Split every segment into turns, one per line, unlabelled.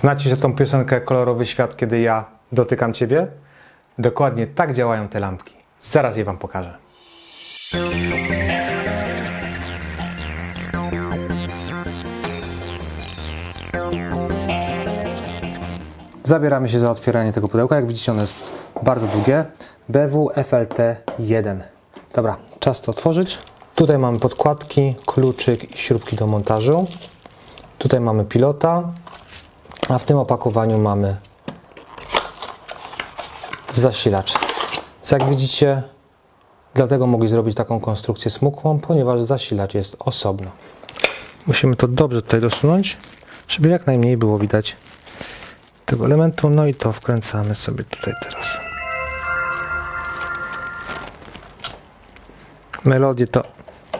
Znacie się tą piosenkę Kolorowy Świat, kiedy ja dotykam Ciebie? Dokładnie tak działają te lampki. Zaraz je Wam pokażę. Zabieramy się za otwieranie tego pudełka. Jak widzicie, ono jest bardzo długie. BW FLT1. Dobra, czas to otworzyć. Tutaj mamy podkładki, kluczyk i śrubki do montażu. Tutaj mamy pilota, a w tym opakowaniu mamy zasilacz. Jak widzicie, dlatego mogli zrobić taką konstrukcję smukłą, ponieważ zasilacz jest osobno. Musimy to dobrze tutaj dosunąć, żeby jak najmniej było widać tego elementu. No i to wkręcamy sobie tutaj teraz. Melodię to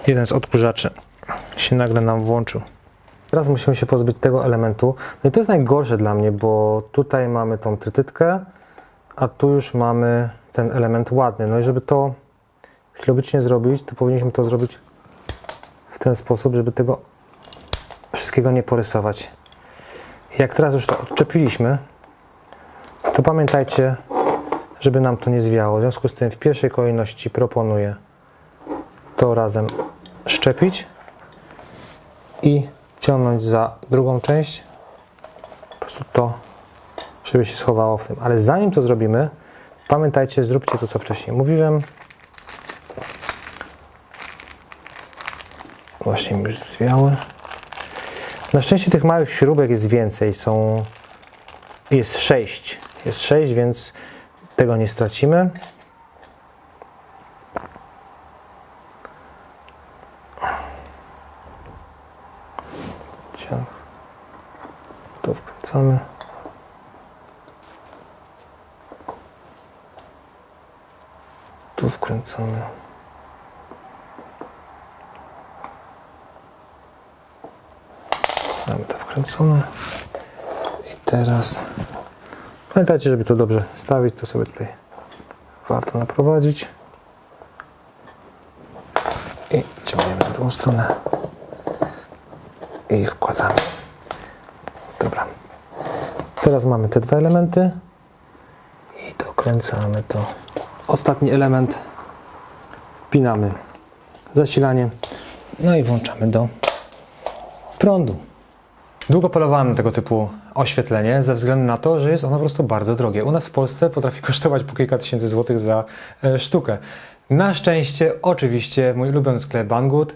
jeden z odkurzaczy się nagle nam włączył. Teraz musimy się pozbyć tego elementu. No i to jest najgorsze dla mnie, bo tutaj mamy tą trytytkę, a tu już mamy ten element ładny. No i żeby to logicznie zrobić, to powinniśmy to zrobić w ten sposób, żeby tego wszystkiego nie porysować. Jak teraz już to odczepiliśmy, to pamiętajcie, żeby nam to nie zwiało. W związku z tym w pierwszej kolejności proponuję to razem szczepić i ciągnąć za drugą część. Po prostu to, żeby się schowało w tym. Ale zanim to zrobimy, pamiętajcie, zróbcie to, co wcześniej mówiłem. Właśnie już zwiały. Na szczęście tych małych śrubek jest więcej. Są, jest 6. Jest 6, więc tego nie stracimy. Tu wkręcamy. Tu wkręcamy. Mamy to wkręcone. I teraz pamiętajcie, żeby to dobrze stawić, to sobie tutaj warto naprowadzić. I ciągniemy w drugą stronę. I wkładamy. Teraz mamy te dwa elementy. I dokręcamy to. Ostatni element wpinamy zasilanie. No i włączamy do prądu. Długo polowałem na tego typu oświetlenie ze względu na to, że jest ono po prostu bardzo drogie. U nas w Polsce potrafi kosztować po kilka tysięcy złotych za e, sztukę. Na szczęście, oczywiście, mój ulubiony sklep Banggood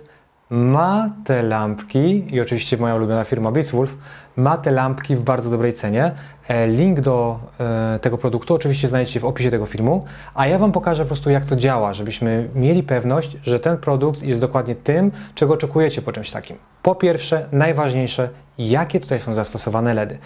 ma te lampki i oczywiście moja ulubiona firma Beatswolf ma te lampki w bardzo dobrej cenie. E, Link do e, tego produktu oczywiście znajdziecie w opisie tego filmu, a ja Wam pokażę po prostu jak to działa, żebyśmy mieli pewność, że ten produkt jest dokładnie tym, czego oczekujecie po czymś takim. Po pierwsze, najważniejsze, jakie tutaj są zastosowane LEDy.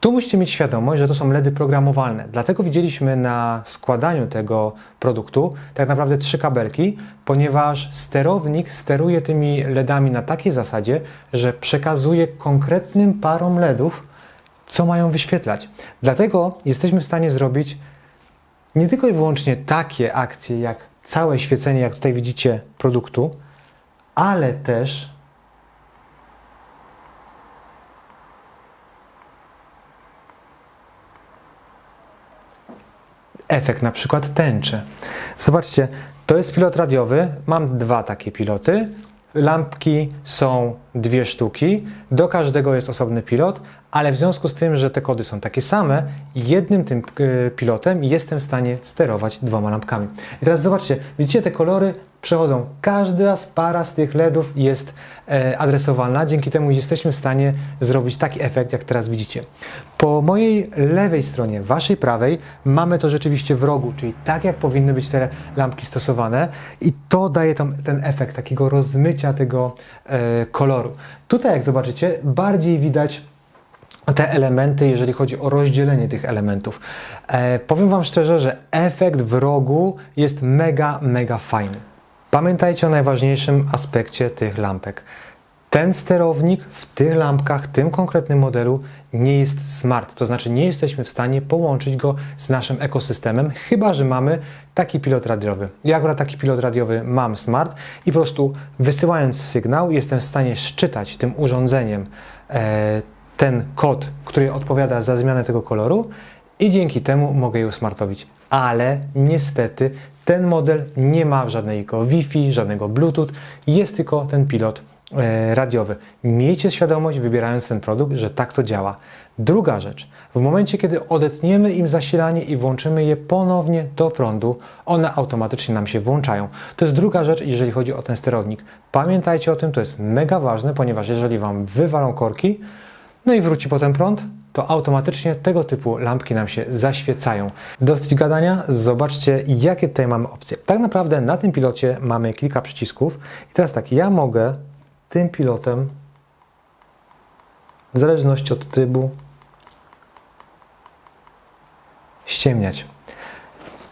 Tu musicie mieć świadomość, że to są LEDy programowalne. Dlatego widzieliśmy na składaniu tego produktu tak naprawdę trzy kabelki, ponieważ sterownik steruje tymi LEDami na takiej zasadzie, że przekazuje konkretnym parom LEDów, co mają wyświetlać. Dlatego jesteśmy w stanie zrobić nie tylko i wyłącznie takie akcje, jak całe świecenie, jak tutaj widzicie, produktu, ale też efekt na przykład tęczy. Zobaczcie, to jest pilot radiowy. Mam dwa takie piloty. Lampki są dwie sztuki. Do każdego jest osobny pilot, ale w związku z tym, że te kody są takie same, jednym tym e, pilotem jestem w stanie sterować dwoma lampkami. I teraz zobaczcie, widzicie te kolory przechodzą. Każda z para z tych LEDów jest e, adresowalna, dzięki temu jesteśmy w stanie zrobić taki efekt, jak teraz widzicie. Po mojej lewej stronie, waszej prawej, mamy to rzeczywiście w rogu, czyli tak jak powinny być te lampki stosowane i to daje tam, ten efekt takiego rozmycia tego e, koloru. Tutaj, jak zobaczycie, bardziej widać te elementy, jeżeli chodzi o rozdzielenie tych elementów. E, powiem Wam szczerze, że efekt w rogu jest mega, mega fajny. Pamiętajcie o najważniejszym aspekcie tych lampek. Ten sterownik w tych lampkach, tym konkretnym modelu nie jest smart, to znaczy nie jesteśmy w stanie połączyć go z naszym ekosystemem, chyba że mamy taki pilot radiowy. Ja akurat taki pilot radiowy mam smart i po prostu wysyłając sygnał jestem w stanie szczytać tym urządzeniem e, ten kod, który odpowiada za zmianę tego koloru i dzięki temu mogę je usmartowić. Ale niestety ten model nie ma żadnego Wi-Fi, żadnego Bluetooth, jest tylko ten pilot e, radiowy. Miejcie świadomość, wybierając ten produkt, że tak to działa. Druga rzecz, w momencie, kiedy odetniemy im zasilanie i włączymy je ponownie do prądu, one automatycznie nam się włączają. To jest druga rzecz, jeżeli chodzi o ten sterownik. Pamiętajcie o tym, to jest mega ważne, ponieważ jeżeli Wam wywalą korki, no i wróci potem prąd, to automatycznie tego typu lampki nam się zaświecają. Dosyć gadania, zobaczcie jakie tutaj mamy opcje. Tak naprawdę na tym pilocie mamy kilka przycisków i teraz tak, ja mogę tym pilotem w zależności od trybu ściemniać.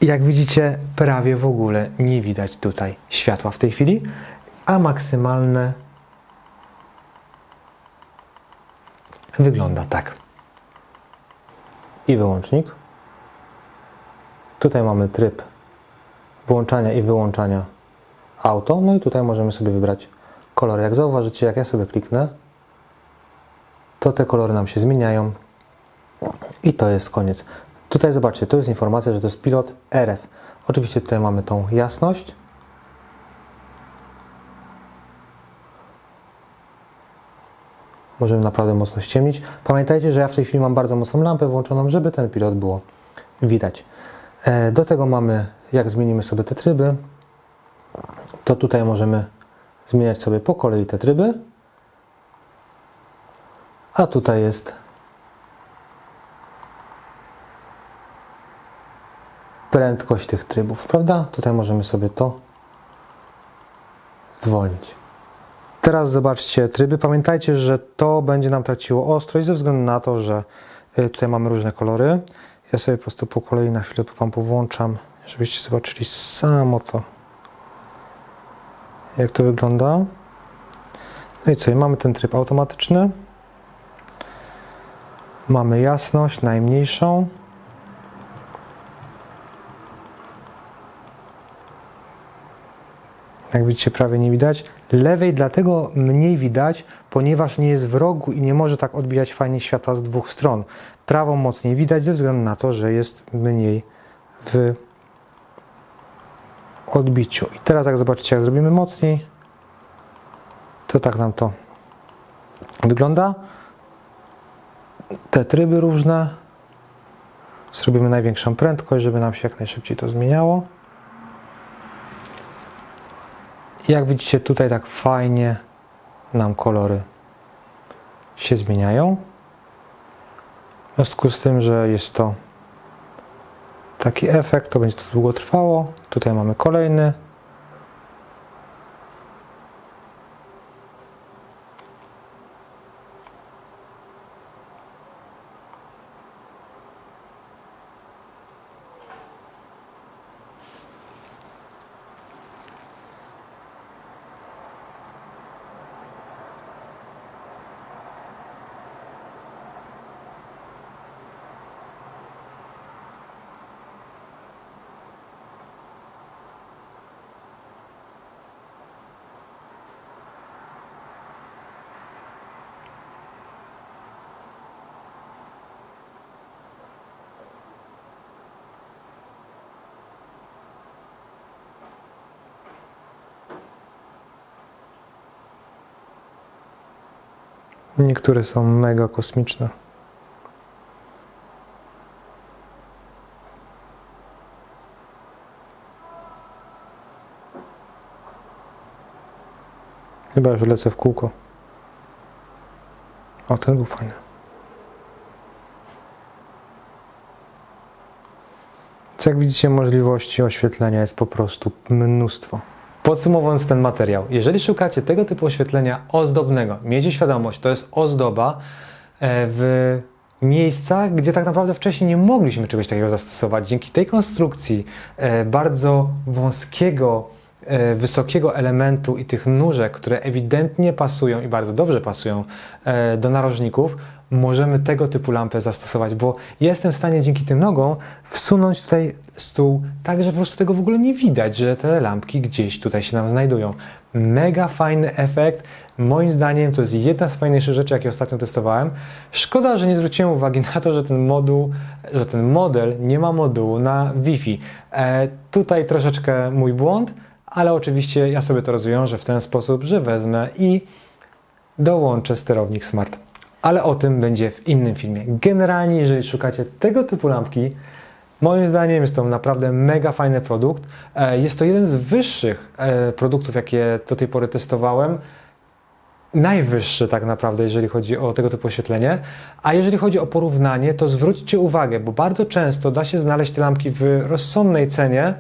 Jak widzicie, prawie w ogóle nie widać tutaj światła w tej chwili, a maksymalne wygląda tak. I wyłącznik. Tutaj mamy tryb włączania i wyłączania auto. No i tutaj możemy sobie wybrać kolory. Jak zauważycie, jak ja sobie kliknę, to te kolory nam się zmieniają i to jest koniec. Tutaj zobaczcie, tu jest informacja, że to jest pilot RF. Oczywiście tutaj mamy tą jasność. Możemy naprawdę mocno ściemnić. Pamiętajcie, że ja w tej chwili mam bardzo mocną lampę włączoną, żeby ten pilot było widać. E, Do tego mamy, jak zmienimy sobie te tryby, to tutaj możemy zmieniać sobie po kolei te tryby. A tutaj jest prędkość tych trybów, prawda? Tutaj możemy sobie to zwolnić. Teraz zobaczcie tryby. Pamiętajcie, że to będzie nam traciło ostrość ze względu na to, że y, tutaj mamy różne kolory. Ja sobie po prostu po kolei na chwilę Wam powłączam, żebyście zobaczyli samo to, jak to wygląda. No i co? Mamy ten tryb automatyczny. Mamy jasność najmniejszą. Jak widzicie, prawie nie widać. Lewej dlatego mniej widać, ponieważ nie jest w rogu i nie może tak odbijać fajnie światła z dwóch stron. Prawą mocniej widać ze względu na to, że jest mniej w odbiciu. I teraz jak zobaczycie, jak zrobimy mocniej, to tak nam to wygląda. Te tryby różne. Zrobimy największą prędkość, żeby nam się jak najszybciej to zmieniało. I jak widzicie tutaj tak fajnie nam kolory się zmieniają. W związku z tym, że jest to taki efekt, to będzie to długo trwało. Tutaj mamy kolejny. Niektóre są mega kosmiczne. Chyba już lecę w kółko. O, ten był fajny. Co jak widzicie, możliwości oświetlenia jest po prostu mnóstwo. Podsumowując ten materiał, jeżeli szukacie tego typu oświetlenia ozdobnego, miejcie świadomość, to jest ozdoba e, w miejscach, gdzie tak naprawdę wcześniej nie mogliśmy czegoś takiego zastosować. Dzięki tej konstrukcji e, bardzo wąskiego, e, wysokiego elementu i tych nóżek, które ewidentnie pasują i bardzo dobrze pasują do narożników, możemy tego typu lampę zastosować, bo jestem w stanie dzięki tym nogom wsunąć tutaj stół tak, że po prostu tego w ogóle nie widać, że te lampki gdzieś tutaj się nam znajdują. Mega fajny efekt. Moim zdaniem to jest jedna z fajniejszych rzeczy, jakie ostatnio testowałem. Szkoda, że nie zwróciłem uwagi na to, że ten moduł, że ten model nie ma modułu na Wi-Fi. E, tutaj troszeczkę mój błąd, ale oczywiście ja sobie to rozwiążę w ten sposób, że wezmę i dołączę sterownik smart. Ale o tym będzie w innym filmie. Generalnie, jeżeli szukacie tego typu lampki, moim zdaniem jest to naprawdę mega fajny produkt. E, Jest to jeden z wyższych e, produktów, jakie do tej pory testowałem. Najwyższy tak naprawdę, jeżeli chodzi o tego typu oświetlenie. A jeżeli chodzi o porównanie, to zwróćcie uwagę, bo bardzo często da się znaleźć te lampki w rozsądnej cenie,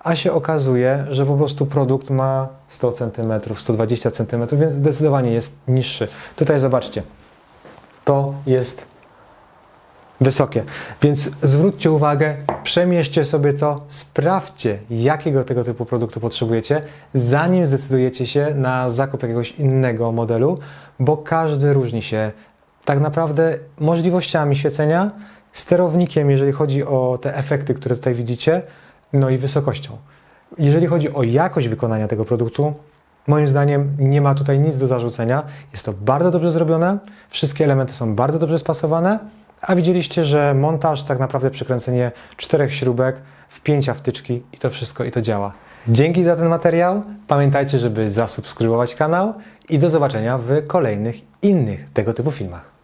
a się okazuje, że po prostu produkt ma 100 cm, 120 cm, więc zdecydowanie jest niższy. Tutaj zobaczcie, to jest wysokie. Więc zwróćcie uwagę, przemierzcie sobie to, sprawdźcie, jakiego tego typu produktu potrzebujecie, zanim zdecydujecie się na zakup jakiegoś innego modelu, bo każdy różni się tak naprawdę możliwościami świecenia, sterownikiem, jeżeli chodzi o te efekty, które tutaj widzicie, no i wysokością. Jeżeli chodzi o jakość wykonania tego produktu, moim zdaniem nie ma tutaj nic do zarzucenia. Jest to bardzo dobrze zrobione, wszystkie elementy są bardzo dobrze spasowane, a widzieliście, że montaż, tak naprawdę przykręcenie czterech śrubek, wpięcia wtyczki i to wszystko i to działa. Dzięki za ten materiał. Pamiętajcie, żeby zasubskrybować kanał i do zobaczenia w kolejnych innych tego typu filmach.